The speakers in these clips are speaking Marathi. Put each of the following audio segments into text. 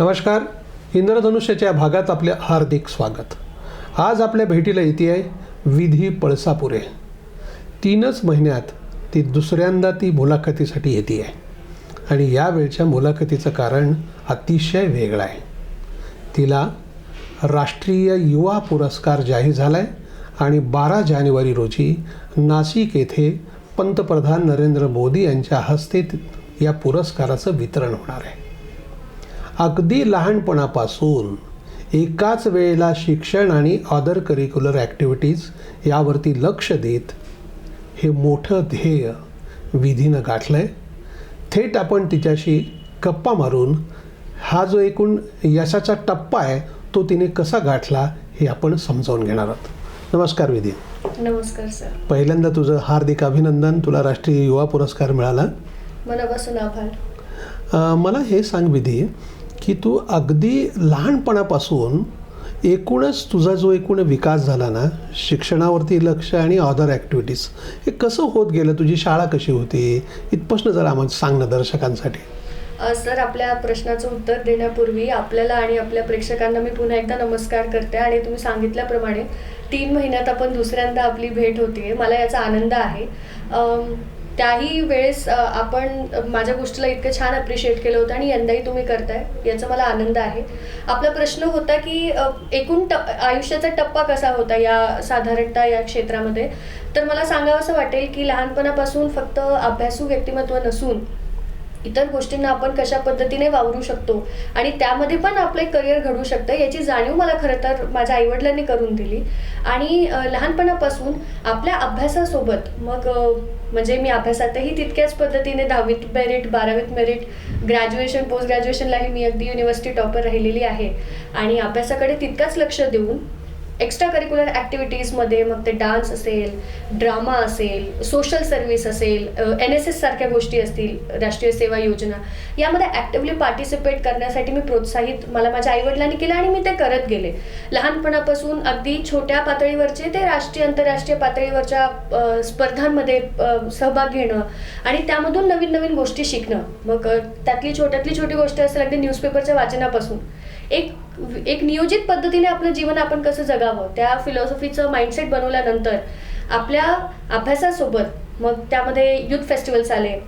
नमस्कार. इंद्रधनुष्याच्या भागात आपले हार्दिक स्वागत. आज आपल्या भेटीला येते आहे विधी पळसापुरे. तीनच महिन्यात ती दुसऱ्यांदा ती मुलाखतीसाठी येते आहे. आणि यावेळच्या मुलाखतीचं कारण अतिशय वेगळं आहे. तिला राष्ट्रीय युवा पुरस्कार जाहीर झाला आहे आणि बारा जानेवारी रोजी नाशिक येथे पंतप्रधान नरेंद्र मोदी यांच्या हस्ते या पुरस्काराचं वितरण होणार आहे. अगदी लहानपणापासून एकाच वेळेला शिक्षण आणि अदर करिक्युलर ॲक्टिव्हिटीज यावरती लक्ष देत हे मोठं ध्येय विधीनं गाठलं आहे थेट आपण तिच्याशी गप्पा मारून हा जो एकूण यशाचा टप्पा आहे तो तिने कसा गाठला हे आपण समजावून घेणार आहोत. नमस्कार विधी. नमस्कार सर. पहिल्यांदा तुझं हार्दिक अभिनंदन. तुला राष्ट्रीय युवा पुरस्कार मिळाला. मनापासून आभार. मला हे सांग विधी की तू अगदी लहानपणापासून एकूणच तुझा जो एकूण विकास झाला ना शिक्षणावरती लक्ष आणि अदर ॲक्टिव्हिटीज हे कसं होत गेलं? तुझी शाळा कशी होती? इथपासून जरा आम्हाला सांग ना दर्शकांसाठी. सर आपल्या प्रश्नाचं उत्तर देण्यापूर्वी आपल्याला आणि आपल्या प्रेक्षकांना मी पुन्हा एकदा नमस्कार करते आणि तुम्ही सांगितल्याप्रमाणे तीन महिन्यात आपण दुसऱ्यांदा आपली भेट होती मला याचा आनंद आहे. त्याही वेळेस आपण माझ्या गोष्टीला इतकं छान अप्रिशिएट केलं होतं आणि यंदाही तुम्ही करताय याचा मला आनंद आहे. आपला प्रश्न होता की एकूण टप आयुष्याचा टप्पा कसा होता या साधारणतः या क्षेत्रामध्ये? तर मला सांगावं असं वाटेल की लहानपणापासून फक्त अभ्यासू व्यक्तिमत्व नसून इतर गोष्टींना आपण कशा पद्धतीने वावरू शकतो आणि त्यामध्ये पण आपलं एक करिअर घडू शकतं याची जाणीव मला खरं तर माझ्या आईवडिलांनी करून दिली. आणि लहानपणापासून आपल्या अभ्यासासोबत मग म्हणजे मी अभ्यासातही तितक्याच पद्धतीने दहावीत मेरिट बारावीत मेरिट ग्रॅज्युएशन पोस्ट ग्रॅज्युएशनलाही मी अगदी युनिव्हर्सिटी टॉपर राहिलेली आहे. आणि अभ्यासाकडे तितकाच लक्ष देऊन एक्स्ट्रा करिक्युलर ॲक्टिव्हिटीजमध्ये मग ते डान्स असेल ड्रामा असेल सोशल सर्व्हिस असेल एन एस एस सारख्या गोष्टी असतील राष्ट्रीय सेवा योजना यामध्ये ॲक्टिव्हली पार्टिसिपेट करण्यासाठी मी प्रोत्साहित मला माझ्या आईवडिलांनी केलं आणि मी ते करत गेले. लहानपणापासून अगदी छोट्या पातळीवरचे ते राष्ट्रीय आंतरराष्ट्रीय पातळीवरच्या स्पर्धांमध्ये सहभाग घेणं आणि त्यामधून नवीन नवीन गोष्टी शिकणं. मग त्यातली छोट्यातली छोटी गोष्ट असेल अगदी न्यूजपेपरच्या वाचनापासून. एक एक नियोजित पद्धतीने आपलं जीवन आपण कसं जगावं त्या फिलॉसॉफीचं माइंडसेट बनवल्यानंतर आपल्या अभ्यासासोबत मग त्यामध्ये युथ फेस्टिवल्स आले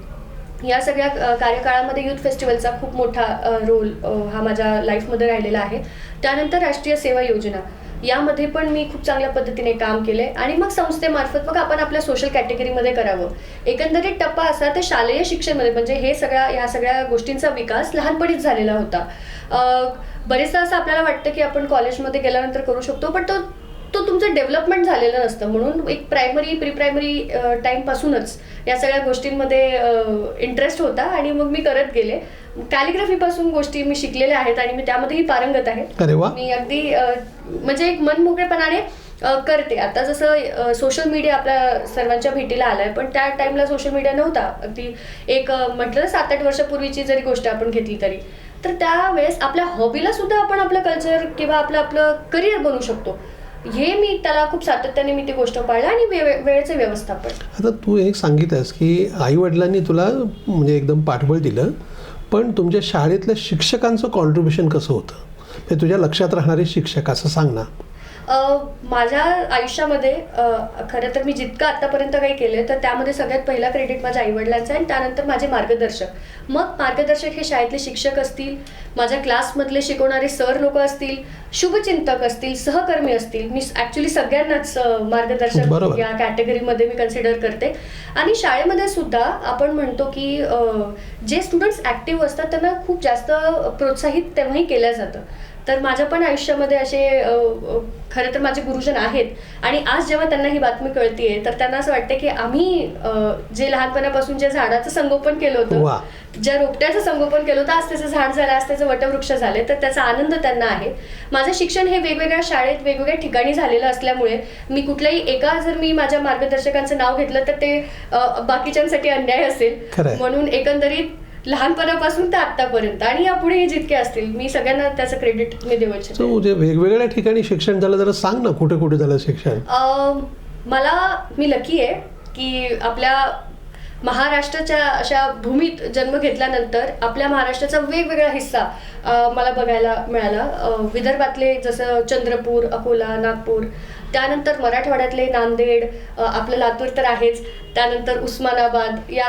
या सगळ्या कार्यकाळामध्ये यूथ फेस्टिवलचा खूप मोठा रोल हा माझ्या लाईफमध्ये राहिलेला आहे. त्यानंतर राष्ट्रीय सेवा योजना. यामध्ये पण मी खूप चांगल्या पद्धतीने काम केले आणि मग संस्थेमार्फत मग आपण आपल्या सोशल कॅटेगरीमध्ये करावं. एकंदरीत टप्पा असा तर शालेय शिक्षणमध्ये म्हणजे हे सगळ्या ह्या सगळ्या गोष्टींचा विकास लहानपणीच झालेला होता. बरेचदा असं आपल्याला वाटतं की आपण कॉलेजमध्ये गेल्यानंतर करू शकतो पण तो तो तुमचं डेव्हलपमेंट झालेलं नसतं. म्हणून एक प्रायमरी प्री प्रायमरी टाईमपासूनच या सगळ्या गोष्टींमध्ये इंटरेस्ट होता आणि मग मी करत गेले. कॅलिग्राफीपासून गोष्टी मी शिकलेल्या आहेत आणि मी त्यामध्येही पारंगत आहे. मी अगदी म्हणजे एक मनमोकळेपणाने करते. आता जसं सोशल मीडिया आपल्या सर्वांच्या भेटीला आलाय पण त्या टाइमला सोशल मीडिया नव्हता. अगदी एक म्हटलं सात आठ वर्षापूर्वीची जरी गोष्ट आपण घेतली तरी. तर त्यावेळेस आपल्या हॉबीला सुद्धा आपण आपलं कल्चर किंवा आपलं आपलं करिअर बनवू शकतो. हे मी त्याला खूप सातत्याने मी ती गोष्ट पाळलं आणि वे- वेळेचे व्यवस्थापन. आता तू एक सांगितलंस की आईवडिलांनी तुला म्हणजे एकदम पाठबळ दिलं पण तुमच्या शाळेतल्या शिक्षकांचं कॉन्ट्रीब्युशन कसं होतं? ते तुझ्या लक्षात राहणारे शिक्षक असं सांग ना. माझ्या आयुष्यामध्ये खरं तर मी जितकं आतापर्यंत काही केलं तर त्यामध्ये सगळ्यात पहिला क्रेडिट माझ्या आईवडिलांचा आहे आणि त्यानंतर माझे मार्गदर्शक. मग मार्गदर्शक हे शाळेतले शिक्षक असतील माझ्या क्लासमधले शिकवणारे सर लोक असतील शुभचिंतक असतील सहकर्मी असतील मी ॲक्च्युली सगळ्यांनाच मार्गदर्शक. या कॅटेगरीमध्ये मी कन्सिडर करते. आणि शाळेमध्ये सुद्धा आपण म्हणतो की जे स्टुडंट्स ॲक्टिव्ह असतात त्यांना खूप जास्त प्रोत्साहित तेव्हाही केलं जातं. तर माझ्या पण आयुष्यामध्ये असे खरं तर माझे गुरुजन आहेत आणि आज जेव्हा त्यांना ही बातमी कळतीये तर त्यांना असं वाटतं की आम्ही जे लहानपणापासून ज्या झाडाचं संगोपन केलं. होतं ज्या रोपट्याचं संगोपन केलं होतं आज त्याचं झाड झालं आज त्याचं वटवृक्ष झाले तर त्याचा आनंद त्यांना आहे माझं शिक्षण हे वेगवेगळ्या शाळेत वेगवेगळ्या ठिकाणी झालेलं असल्यामुळे मी कुठल्याही एका जर मी माझ्या मार्गदर्शकांचं नाव घेतलं तर ते बाकीच्यांसाठी अन्याय असेल. म्हणून एकंदरीत लहानपणापासून ते आतापर्यंत आणि यापुढे जितके असतील मी सगळ्यांना त्याचं क्रेडिट मी देऊ इच्छिते. वेगवेगळ्या ठिकाणी शिक्षण झालं जरा सांग ना कुठे कुठे झालं शिक्षण? मला मी लकी आहे की आपल्या महाराष्ट्राच्या अशा भूमीत जन्म घेतल्यानंतर आपल्या महाराष्ट्राचा वेगवेगळा हिस्सा मला बघायला मिळाला. विदर्भातले जसं चंद्रपूर अकोला नागपूर त्यानंतर मराठवाड्यातले नांदेड आपलं लातूर तर आहेच. त्यानंतर उस्मानाबाद या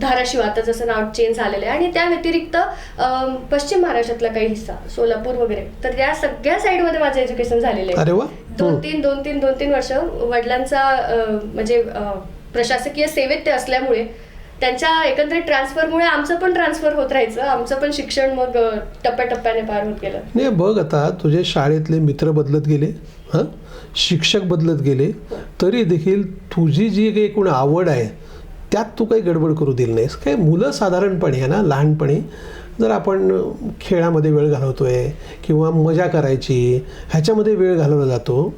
धाराशिव आता जसं नाव चेंज झालेलं आहे. आणि त्या व्यतिरिक्त पश्चिम महाराष्ट्रातला काही हिस्सा सोलापूर वगैरे. तर या सगळ्या साईडमध्ये माझं एज्युकेशन झालेलं आहे. अरे वा. दोन हम्म. तीन दोन तीन दोन तीन वर्ष वडिलांचा म्हणजे प्रशासकीय सेवेत ते असल्यामुळे त्यांच्या एकंदरीत ट्रान्सफरमुळे आमचं पण ट्रान्सफर होत राहायचं. आमचं पण शिक्षण मग टप्प्याटप्प्याने पार होत गेलं. नाही बघ आता तुझे शाळेतले मित्र बदलत गेले. हां? शिक्षक बदलत गेले तरी देखील तुझी जी काही एकूण आवड आहे त्यात तू काही गडबड करू दिली नाहीस. काय मुलं साधारणपणे आहे ना लहानपणी जर आपण खेळामध्ये वेळ घालवतो आहे किंवा मजा करायची ह्याच्यामध्ये वेळ घालवला जातो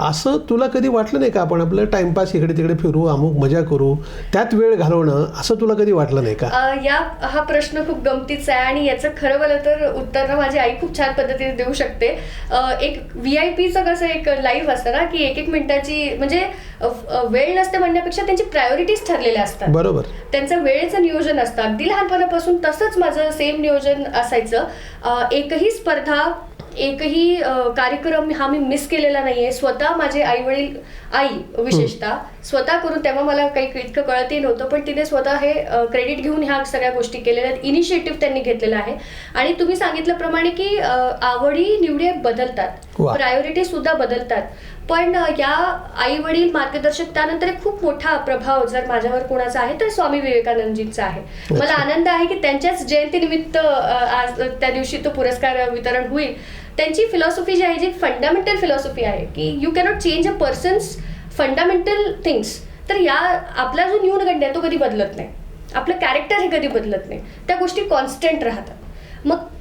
असं तुला कधी वाटलं नाही का आपण आपलं टाइमपास इकडे तिकडे फिरू अमुक मजा करू त्यात वेळ घालवणं असं तुला कधी वाटलं नाही का? अ, या हा प्रश्न खूप गमतीचा आहे आणि याचं खरं बोललं तर उत्तर ना माझी आई खूप छान पद्धतीने देऊ शकते. अ, एक व्ही आय पीचं कसं एक लाईव्ह असतं ना की एक एक मिनिटाची म्हणजे अ, अ, वेळ नसते म्हणण्यापेक्षा त्यांची प्रायोरिटीज ठरलेल्या असतात. बरोबर. त्यांचं वेळेचं नियोजन असतं. अगदी लहानपणापासून तसंच माझं सेम नियोजन असायचं. अं, एकही स्पर्धा एकही कार्यक्रम हा मी मिस केलेला नाहीये. स्वतः माझे आई वडील आई विशेषतः स्वतः करून तेव्हा मला काही इतकं कळतही नव्हतं पण तिने स्वतः हे क्रेडिट घेऊन ह्या सगळ्या गोष्टी केलेल्या आहेत. इनिशिएटिव्ह त्यांनी घेतलेला आहे. आणि तुम्ही सांगितल्याप्रमाणे की आवडी निवडी बदलतात. प्रायोरिटी सुद्धा बदलतात. पण या आई वडील मार्गदर्शक त्यानंतर एक खूप मोठा प्रभाव जर माझ्यावर कोणाचा आहे तर स्वामी विवेकानंदजींचा आहे. मला आनंद आहे की त्यांच्याच जयंतीनिमित्त आज त्या दिवशी तो पुरस्कार वितरण होईल. त्यांची फिलॉसॉफी जी आहे जी फंडामेंटल फिलॉसॉफी आहे की you cannot change a person's fundamental things तर या आपला जो न्यूनगंड आहे तो कधी बदलत नाही. आपलं कॅरेक्टर हे कधी बदलत नाही. त्या गोष्टी कॉन्स्टंट राहतात.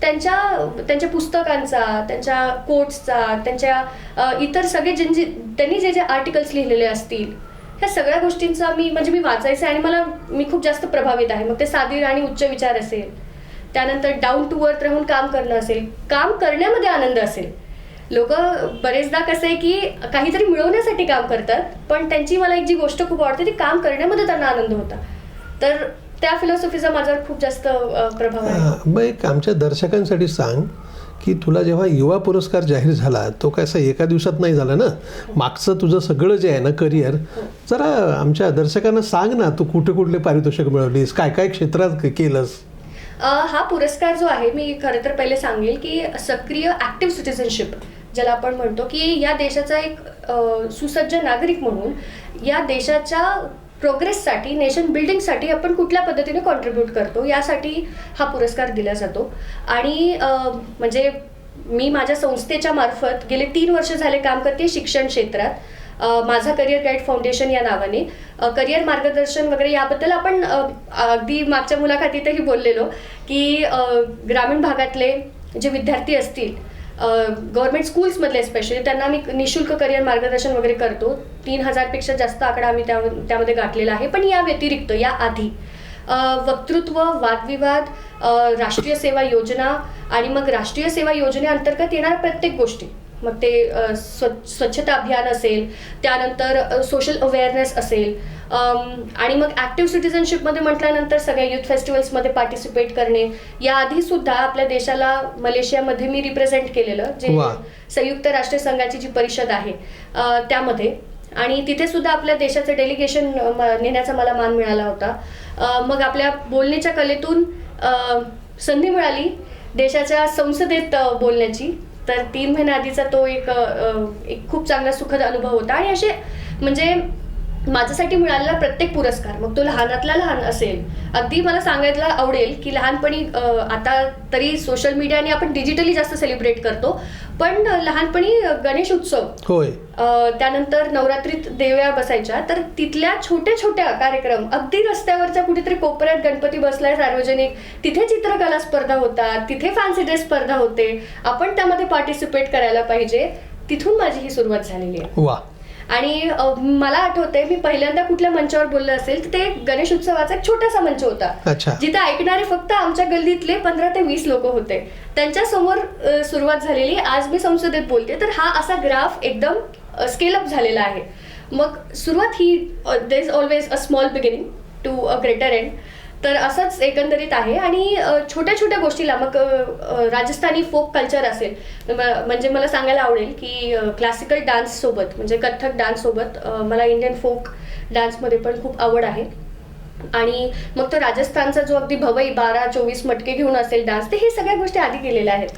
त्यांच्या त्यांच्या पुस्तकांचा त्यांच्या कोट्सचा त्यांच्या इतर सगळे जे त्यांनी जे जे आर्टिकल्स लिहिलेले असतील ह्या सगळ्या गोष्टींचा मी म्हणजे मी वाचायचे आणि मला मी खूप जास्त प्रभावित आहे. मग ते साधी आणि उच्च विचार असेल त्यानंतर डाऊन टू अर्थ राहून काम करणं असेल काम करण्यामध्ये आनंद असेल. लोक बरेचदा कसं आहे की काहीतरी मिळवण्यासाठी काम करतात पण त्यांची मला एक जी गोष्ट खूप आवडते ती काम करण्यामध्ये त्यांना आनंद होता. तर त्या फिलॉसॉफीचा माझ्यावर खूप जास्त प्रभाव आहे. मग एक आमच्या दर्शकांसाठी सांग की तुला जेव्हा युवा पुरस्कार जाहीर झाला तो काय असं एका दिवसात नाही झाला ना? मागचं तुझं सगळं जे आहे ना करिअर जरा आमच्या दर्शकांना सांग ना तू कुठे कुठले पारितोषिक मिळवलीस काय काय क्षेत्रात केलंस? हा पुरस्कार जो आहे मी खरं तर पहिले सांगेल की सक्रिय ॲक्टिव्ह सिटिझनशिप ज्याला आपण म्हणतो की या देशाचा एक सुसज्ज नागरिक म्हणून या देशाच्या प्रोग्रेससाठी नेशन बिल्डिंगसाठी आपण कुठल्या पद्धतीने कॉन्ट्रीब्यूट करतो यासाठी हा पुरस्कार दिला जातो. आणि म्हणजे मी माझ्या संस्थेच्या मार्फत गेले तीन वर्ष झाले काम करते शिक्षण क्षेत्रात. माझा करिअर गाईड फाउंडेशन या नावाने. करिअर मार्गदर्शन वगैरे याबद्दल आपण अगदी मागच्या मुलाखतीतही बोललेलो की ग्रामीण भागातले जे विद्यार्थी असतील गव्हर्नमेंट स्कूल्समधले स्पेशली त्यांना आम्ही निशुल्क करिअर मार्गदर्शन वगैरे करतो. तीन हजारपेक्षा जास्त आकडा आम्ही त्या त्यामध्ये गाठलेला आहे. पण या व्यतिरिक्त या आधी वक्तृत्व वादविवाद राष्ट्रीय सेवा योजना आणि मग राष्ट्रीय सेवा योजनेअंतर्गत येणाऱ्या प्रत्येक गोष्टी. मग ते स्व स्वच्छता अभियान असेल त्यानंतर सोशल अवेअरनेस असेल. आणि मग ॲक्टिव्ह सिटिझनशिपमध्ये म्हटल्यानंतर सगळ्या युथ फेस्टिवल्समध्ये पार्टिसिपेट करणे. याआधी सुद्धा आपल्या देशाला मलेशियामध्ये मी रिप्रेझेंट केलेलं जे. संयुक्त राष्ट्र संघाची जी परिषद आहे त्यामध्ये. आणि तिथे सुद्धा आपल्या देशाचं डेलिगेशन नेण्याचा मला मान मिळाला होता. मग आपल्या बोलण्याच्या कलेतून संधी मिळाली देशाच्या संसदेत बोलण्याची. तर तीन महिन्या आधीचा तो एक एक खूप चांगला सुखद अनुभव होता. आणि असे म्हणजे माझ्यासाठी मिळालेला प्रत्येक पुरस्कार मग तो लहानातला लहान असेल. अगदी मला सांगायला आवडेल की लहानपणी आता तरी सोशल मीडियाने आपण डिजिटली जास्त सेलिब्रेट करतो पण लहानपणी गणेश उत्सव होय. त्यानंतर नवरात्रीत देव्या बसायच्या तर तिथल्या छोट्या छोट्या कार्यक्रम अगदी रस्त्यावरच्या कुठेतरी कोपऱ्यात गणपती बसलाय सार्वजनिक तिथे चित्रकला स्पर्धा होतात तिथे फॅन्सी ड्रेस स्पर्धा होते आपण त्यामध्ये पार्टिसिपेट करायला पाहिजे तिथून माझी ही सुरुवात झालेली आहे. वा. आणि मला आठवतंय मी पहिल्यांदा कुठल्या मंचावर बोललं असेल तर ते गणेश उत्सवाचा एक छोटासा मंच होता. जिथे ऐकणारे फक्त आमच्या गल्लीतले पंधरा ते वीस लोक होते. त्यांच्यासमोर सुरुवात झालेली आज मी संसदेत बोलते तर हा असा ग्राफ एकदम स्केल अप झालेला आहे. मग सुरुवात ही there is always a small beginning to a greater end तर असंच एकंदरीत आहे. आणि छोट्या छोट्या गोष्टीला मग राजस्थानी फोक कल्चर असेल म्हणजे मला सांगायला आवडेल की क्लासिकल डान्ससोबत म्हणजे कथ्थक डान्ससोबत अ, मला इंडियन फोक डान्समध्ये पण खूप आवड आहे. आणि मग तो राजस्थानचा जो अगदी भवई बारा चोवीस मटके घेऊन असेल डान्स ते हे सगळ्या गोष्टी आधी केलेल्या आहेत.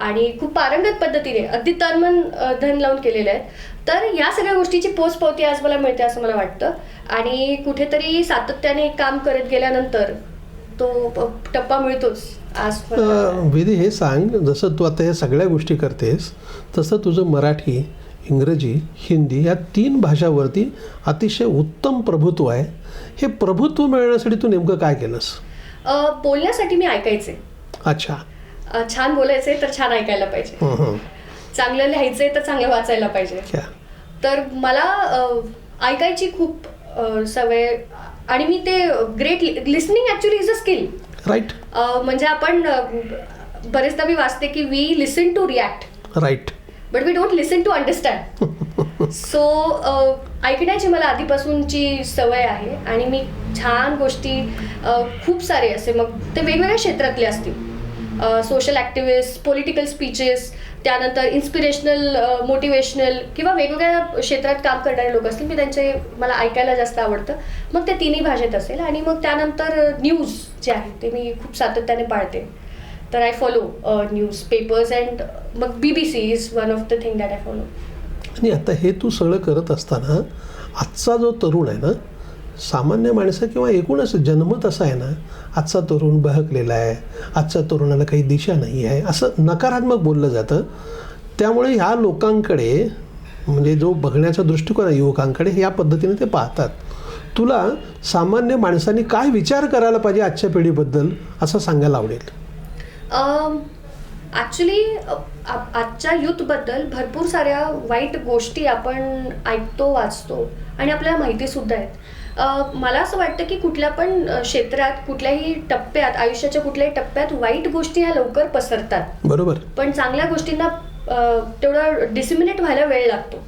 आणि खूप पारंगत पद्धतीने अगदी तनमन अ, धन लावून केलेले आहेत. तर या सगळ्या गोष्टीची पोचपावती आज मला मिळते असं मला वाटतं. आणि कुठेतरी सातत्याने काम करत गेल्यानंतर तो टप्पा मिळतोच आज विधी हे सांग जसं तू आता या सगळ्या गोष्टी करतेस तसं तुझं मराठी इंग्रजी हिंदी या तीन भाषावरती अतिशय उत्तम प्रभुत्व आहे. हे प्रभुत्व मिळवण्यासाठी तू नेमकं काय केलंस? बोलण्यासाठी मी ऐकायचे. अच्छा. छान बोलायचे तर छान ऐकायला पाहिजे. चांगलं लिहायचंय तर चांगलं वाचायला पाहिजे. तर मला ऐकायची खूप सवय आणि मी ते great listening actually is a skill right म्हणजे आपण बरेचदा मी वाचते की we listen to react right but we don't listen to understand so ऐकण्याची मला आधीपासूनची सवय आहे. आणि मी छान गोष्टी खूप सारे असे मग ते वेगवेगळ्या क्षेत्रातले असतील. सोशल ॲक्टिव्हिस्ट पॉलिटिकल स्पीचेस त्यानंतर इन्स्पिरेशनल मोटिवेशनल किंवा वेगवेगळ्या क्षेत्रात काम करणारे लोक असतील मी त्यांचे मला ऐकायला जास्त आवडतं. मग ते तिन्ही भाषेत असेल आणि मग त्यानंतर न्यूज जे आहे ते मी खूप सातत्याने पाळते. तर I follow news papers and मग B B C is one of the thing that I follow आणि आता हे तू सगळं करत असताना आजचा जो तरुण आहे ना सामान्य माणसं किंवा एकूणच जन्मत असा आहे ना आजचा तरुण बहकलेला आहे आजच्या तरुणाला काही दिशा नाही आहे असं नकारात्मक बोललं जातं. त्यामुळे ह्या लोकांकडे म्हणजे जो बघण्याचा दृष्टिकोन आहे युवकांकडे या पद्धतीने ते पाहतात. तुला सामान्य माणसांनी काय विचार करायला पाहिजे आजच्या पिढीबद्दल असं सांगायला आवडेल. ॲक्च्युली आजच्या यूथबद्दल भरपूर साऱ्या वाईट गोष्टी आपण ऐकतो वाचतो आणि आपल्याला माहितीसुद्धा आहेत. मला असं वाटतं की कुठल्या पण क्षेत्रात कुठल्याही टप्प्यात आयुष्याच्या कुठल्याही टप्प्यात वाईट गोष्टी ह्या लवकर पसरतात. बरोबर. पण चांगल्या गोष्टींना तेवढं डिसिमिनेट व्हायला वेळ लागतो.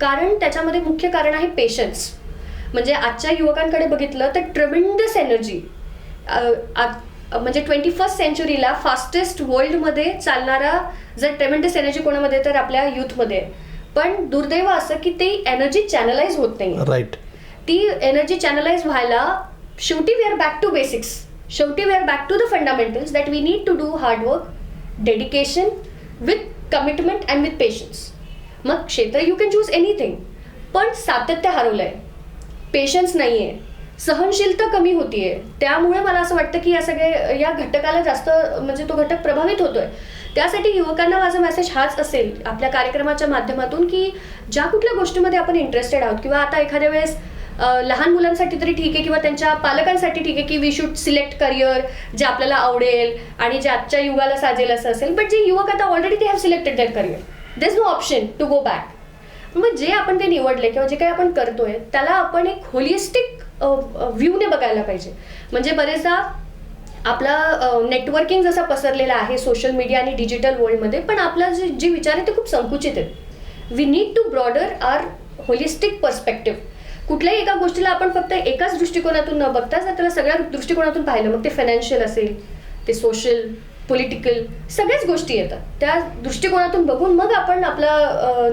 कारण त्याच्यामध्ये मुख्य कारण आहे पेशन्स म्हणजे आजच्या युवकांकडे बघितलं तर ट्रमेंडस एनर्जी म्हणजे ट्वेंटी फर्स्ट सेंचुरीला फास्टेस्ट वर्ल्डमध्ये चालणारा जर ट्रेमेंडस एनर्जी कोणामध्ये तर आपल्या युथमध्ये पण दुर्दैव असं की ती एनर्जी चॅनलाइज होत नाही राईट ती एनर्जी चॅनलाइज व्हायला शेवटी we are back to basics शेवटी we are back to the fundamentals that we need to do hard work dedication with commitment and with patience मग क्षेत्र यू कॅन चूज एनिथिंग पण सातत्य हरवलं आहे पेशन्स नाही आहे सहनशीलता कमी होतीये. त्यामुळे मला असं वाटतं की या सगळे या घटकाला जास्त म्हणजे तो घटक प्रभावित होतोय. त्यासाठी युवकांना माझा मेसेज हाच असेल आपल्या कार्यक्रमाच्या माध्यमातून की ज्या कुठल्या गोष्टीमध्ये आपण इंटरेस्टेड आहोत किंवा आता एखाद्या वेळेस लहान मुलांसाठी तरी ठीक आहे किंवा त्यांच्या पालकांसाठी ठीक आहे की वी शूड सिलेक्ट करिअर जे आपल्याला आवडेल आणि जे आजच्या युगाला साजेल असं असेल. बट जे युवक आता ऑलरेडी ते have selected that career there is no option to go back मग जे आपण ते निवडले किंवा जे काही आपण करतोय त्याला आपण एक होलिस्टिक व्ह्यूने बघायला पाहिजे. म्हणजे बरेचदा आपला नेटवर्किंग जसा पसरलेला आहे सोशल मीडिया आणि डिजिटल वर्ल्डमध्ये पण आपला जे जे विचार आहे ते खूप संकुचित आहेत. We need to broader or holistic perspective कुठल्याही एका गोष्टीला आपण फक्त एकाच दृष्टिकोनातून न बघता जर त्याला सगळ्या दृष्टिकोनातून पाहिलं. मग ते फायनान्शियल असेल ते सोशल पॉलिटिकल सगळ्याच गोष्टी येतात. त्या दृष्टिकोनातून बघून मग आपण आपला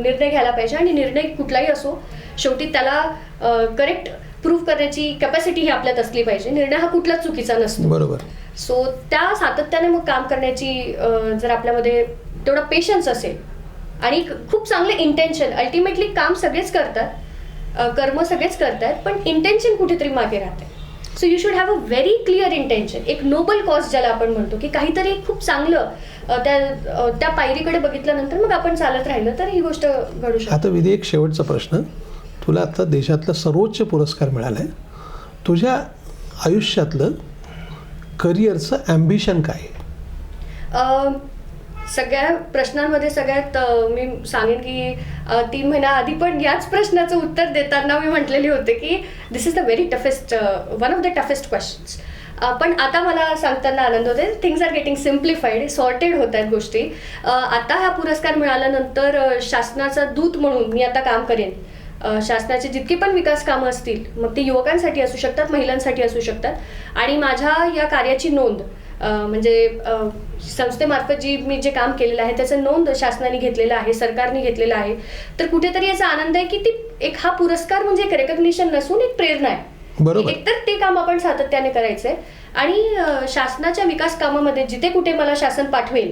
निर्णय घ्यायला पाहिजे आणि निर्णय कुठलाही असो शेवटी त्याला करेक्ट प्रूव्ह करण्याची कॅपॅसिटी ही आपल्यात असली पाहिजे. निर्णय हा कुठलाच चुकीचा नसतो. बरोबर. सो त्या सातत्याने मग काम करण्याची जर आपल्यामध्ये तेवढा पेशन्स असेल आणि खूप चांगले इंटेन्शन अल्टिमेटली काम सगळेच करतात कर्म सगळेच करतात पण इंटेन्शन कुठेतरी मागे राहते so you should have a very clear intention एक नोबल कॉज ज्याला आपण म्हणतो की काहीतरी खूप चांगलं त्या त्या पायरीकडे बघितल्यानंतर मग आपण चालत राहिलं तर ही गोष्ट घडू शकते. आता विधी एक शेवटचा प्रश्न. तुला आता देशातला सर्वोच्च पुरस्कार मिळाला आहे तुझ्या आयुष्यातलं करिअरचं ॲम्बिशन काय सगळ्या प्रश्नांमध्ये सगळ्यात मी सांगेन की तीन महिन्या आधी पण याच प्रश्नाचं उत्तर देताना मी म्हटलेली होते की this is the very toughest one of the toughest questions पण आता मला सांगताना आनंद होते things are getting simplified sorted होत आहेत गोष्टी आता हा पुरस्कार मिळाल्यानंतर शासनाचा दूत म्हणून मी आता काम करेन. शासनाचे जितके पण विकास कामं असतील मग ते युवकांसाठी असू शकतात महिलांसाठी असू शकतात. आणि माझ्या या कार्याची नोंद म्हणजे संस्थेमार्फत जी मी जे काम केलेलं आहे त्याचं नोंद शासनाने घेतलेलं आहे सरकारने घेतलेलं आहे तर कुठेतरी याचा आनंद आहे की ती एक हा पुरस्कार म्हणजे एक रेकग्निशन नसून एक प्रेरणा आहे बरोबर. एकतर ते काम आपण सातत्याने करायचंय आणि शासनाच्या विकास कामामध्ये जिथे कुठे मला शासन पाठवेल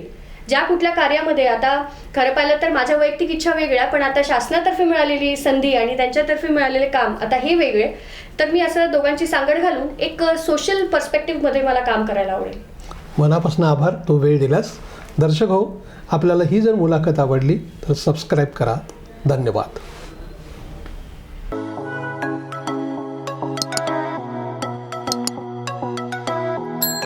ज्या कुठल्या कार्यामध्ये आता खरं पाहिलं तर माझ्या वैयक्तिक इच्छा वेगळ्या पण आता शासनातर्फे मिळालेली संधी आणि त्यांच्यातर्फे मिळालेले काम आता हे वेगळे तर मी असं दोघांची सांगड घालून एक सोशल पर्स्पेक्टिव्हमध्ये मला काम करायला आवडेल मनापासून आभार तो वेळ दिलास दर्शक हो आपल्याला ही जर मुलाखत आवडली तर सबस्क्राईब करा. धन्यवाद.